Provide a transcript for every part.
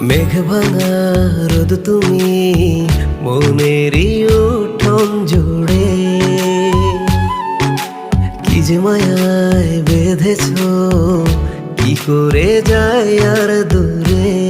মেঘ তুমি মনেরই উঠন জোড়ে। কি যে মায়ায় বেঁধেছ কি করে যায় আর দূরে?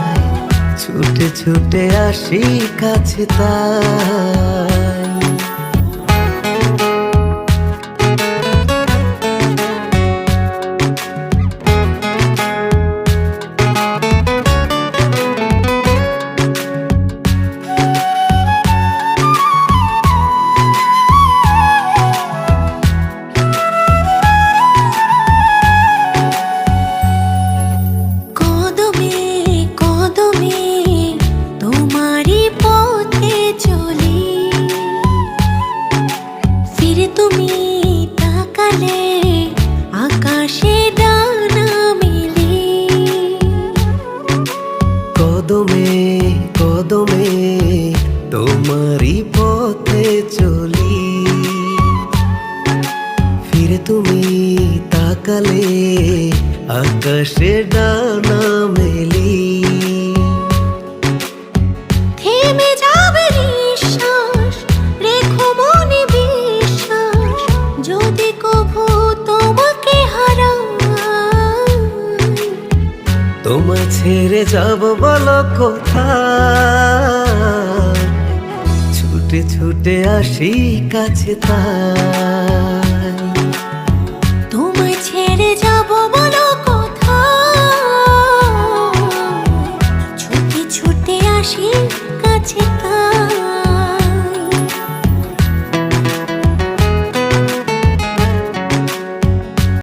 ছুটে ছুটে আসি কাছে তাই তাকালে আকাশে ডানা মেলি থেমে যাবে নিঃশ্বাস রেখো মনে বিশ্বাস যদি কভু তোমাকে হারাই। তোমায় ছেড়ে যাব বলো কোথায়? ছুটে ছুটে আসি কাছে তাই